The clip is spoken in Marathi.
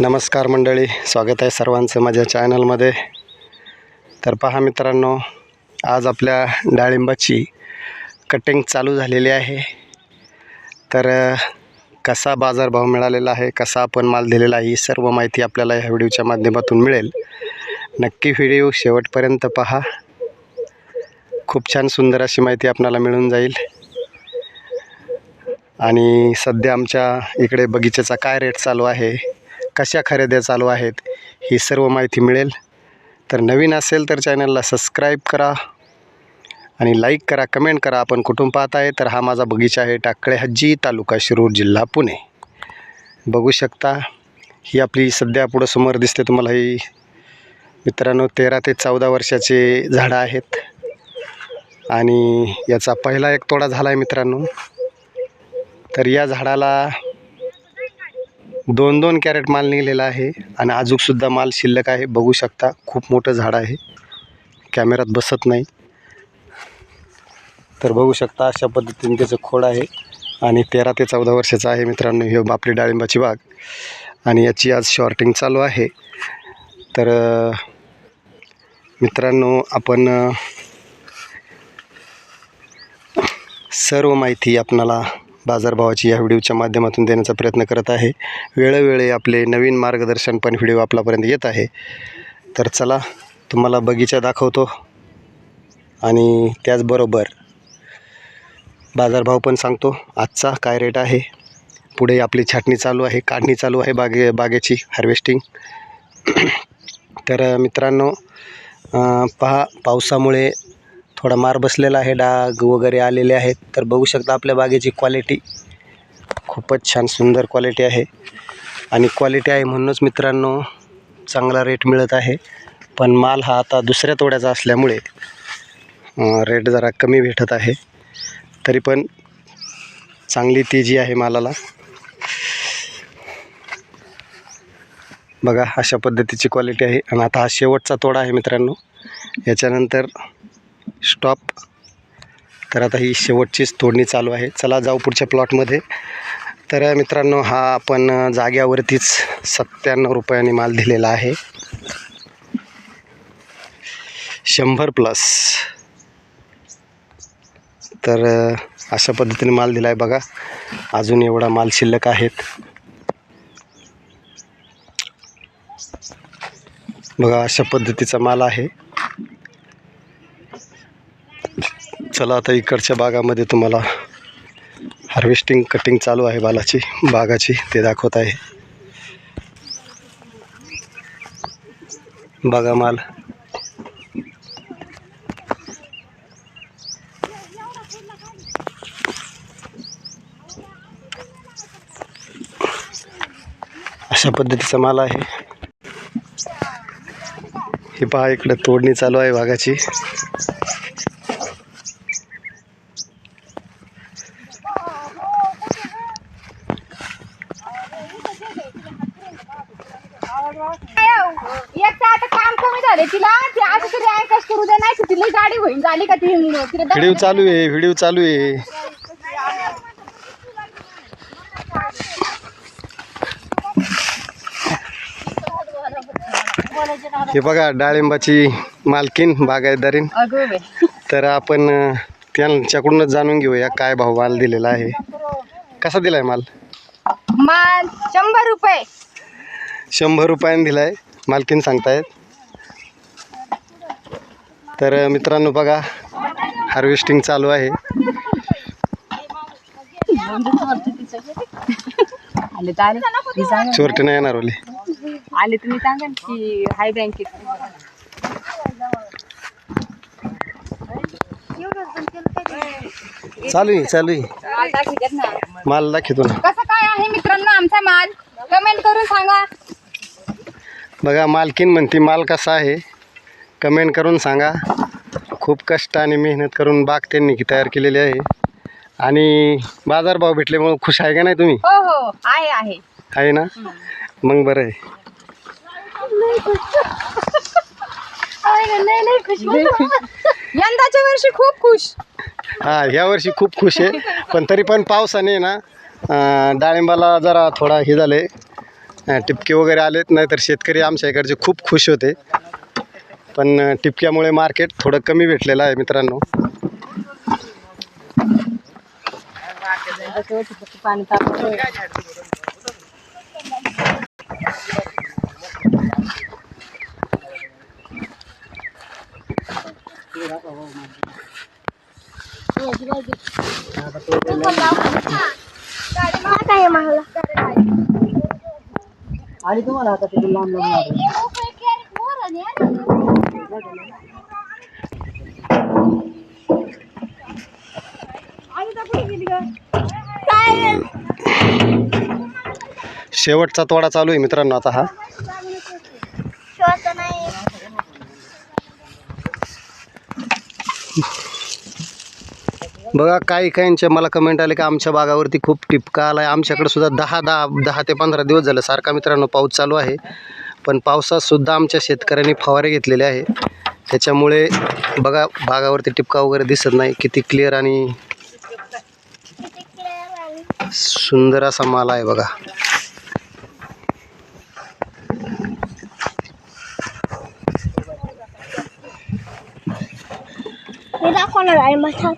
नमस्कार मंडळी स्वागत आहे सर्वांचं माझ्या चॅनलमध्ये. तर पहा मित्रांनो आज आपल्या डाळिंबाची कटिंग चालू झालेली आहे. तर कसा बाजारभाव मिळालेला आहे कसा आपण माल दिलेला आहे ही सर्व माहिती आपल्याला ह्या व्हिडिओच्या माध्यमातून मिळेल. नक्की व्हिडिओ शेवटपर्यंत पहा. खूप छान सुंदर अशी माहिती आपणाला मिळून जाईल. आणि सध्या आमच्या इकडे बगीचाचा काय रेट चालू आहे कशा खरेद्या चालू आहेत ही सर्व माहिती मिळेल. तर नवीन असेल तर चॅनलला सबस्क्राईब करा आणि लाईक करा कमेंट करा. आपण कुठून पाहत आहे? तर हा माझा बगीचा आहे टाकळे हज्जी तालुका शिरूर जिल्हा पुणे. बघू शकता ही आपली सध्या पुढं समोर दिसते तुम्हाला ही. मित्रांनो तेरा ते चौदा वर्षाचे झाडं आहेत. आणि याचा पहिला एक तोडा झाला आहे मित्रांनो. तर या झाडाला दोन दोन कॅरेट माल निघलेला आहे आणि अजूकसुद्धा माल शिल्लक आहे. बघू शकता खूप मोठं झाड आहे. कॅमेऱ्यात बसत नाही. तर बघू शकता अशा पद्धतीने त्याचं खोड आहे आणि तेरा ते चौदा वर्षाचं आहे मित्रांनो हे आपली डाळिंबाची बाग. आणि याची आज शॉर्टिंग चालू आहे. तर मित्रांनो आपण सर्व माहिती आपणाला बाजारभावाची या व्हिडिओच्या माध्यमातून देण्याचा प्रयत्न करत आहे. वेळोवेळी आपले नवीन मार्गदर्शन पण व्हिडिओ आपल्यापर्यंत येत आहे. तर चला तुम्हाला बगीचा दाखवतो. आणि त्याचबरोबर बाजारभाव पण सांगतो. आजचा काय रेट आहे? पुढे आपली छाटणी चालू आहे काढणी चालू आहे बागे बागेची हार्वेस्टिंग तर मित्रांनो पहा पावसामुळे थोडा मार बसलेला आहे डाग वगैरे आलेले आहेत. तर बघू शकता आपल्या बागेची क्वालिटी खूपच छान सुंदर क्वालिटी आहे. आणि क्वालिटी आहे म्हणूनच मित्रांनो चांगला रेट मिळत आहे. पण माल हा आता दुसऱ्या तोड्याचा असल्यामुळे रेट जरा कमी भेटत आहे. तरी पण चांगली तेजी आहे मालाला. बघा अशा पद्धतीची क्वालिटी आहे. आणि आता हा शेवटचा तोडा आहे मित्रांनो. याच्यानंतर स्टॉप. तर आता ही शेवटचीच तोडणी चालू आहे. चला जाऊ पुढच्या प्लॉटमध्ये. तर मित्रांनो हा आपण जाग्यावरतीच सत्त्याण्णव रुपयांनी माल दिलेला आहे. शंभर प्लस. तर अशा पद्धतीने माल दिला आहे बघा. अजून एवढा माल शिल्लक आहेत. बघा अशा पद्धतीचा माल आहे. चला आता इकडच्या बागामध्ये तुम्हाला हार्वेस्टिंग कटिंग चालू आहे बालाची. बागाची ते दाखवत आहे. बागा माल. अशा पद्धतीचा माल आहे. हे पहा इकडे तोडणी चालू आहे बागाची आता काम कमी झाले तिला. ती असं तरी करू दे नाही तर तिला गाडी होईन झाली का ती? तिला व्हिडिओ चालू आहे व्हिडिओ चालू आहे. हे बघा डाळिंबाची मालकीन बागायतदारीन. अगं बाई. तर आपण अं, त्यांच्याकडूनच जाणून घेऊया काय भाव माल दिलेला आहे. कसा दिलाय माल? माल शंभर रुपये. शंभर रुपयाने दिलाय. मालकीन सांगतायत. तर मित्रांनो बघा हार्वेस्टिंग चालू आहे. चोरटे नाही येणार ओली. आले तुम्ही सांगा की हाय बँकेत चालू आहे चालू आहे माल दाखवतात ना माल दाखवतो ना कसं काय आहे मित्रांनो आमचा माल कमेंट करून सांगा बघा मालकीन म्हणते माल कसा आहे कमेंट करून सांगा खूप कष्ट आणि मेहनत करून बाग त्यांनी की तयार केलेली आहे आणि बाजारभाव भेटल्यामुळं खुश आहे का नाही तुम्ही हो हो आहे आहे आहे ना मग बरं आहे यंदाच्या वर्षी खूप खुश हां ह्या वर्षी खूप खुश आहे. पण तरी पण पावसाने ना डाळिंबाला जरा थोडा हे झाले आहे टिपके वगैरे आलेत नाही तर शेतकरी आमच्या इकडचे खूप खुश होते. पण टिपक्यामुळे मार्केट थोडं कमी भेटलेलं आहे मित्रांनो. पाणी तापलं आणि तुम्हाला आता तिथे लांब लांब शेवटचा तोडा चालू आहे मित्रांनो आता हा. नाही बघा काही काहींच्या मला कमेंट आले की आमच्या भागावरती खूप टिपका आला आहे आमच्याकडे सुद्धा दहा दहा दहा ते पंधरा दिवस झालं. सारखा मित्रांनो पाऊस चालू आहे. पण पावसातसुद्धा आमच्या शेतकऱ्यांनी फवारे घेतलेले आहे. त्याच्यामुळे बघा बागावरती टिपका वगैरे दिसत नाही. किती क्लिअर आणि सुंदर असा माल आहे बघा. এখন আর মাথা?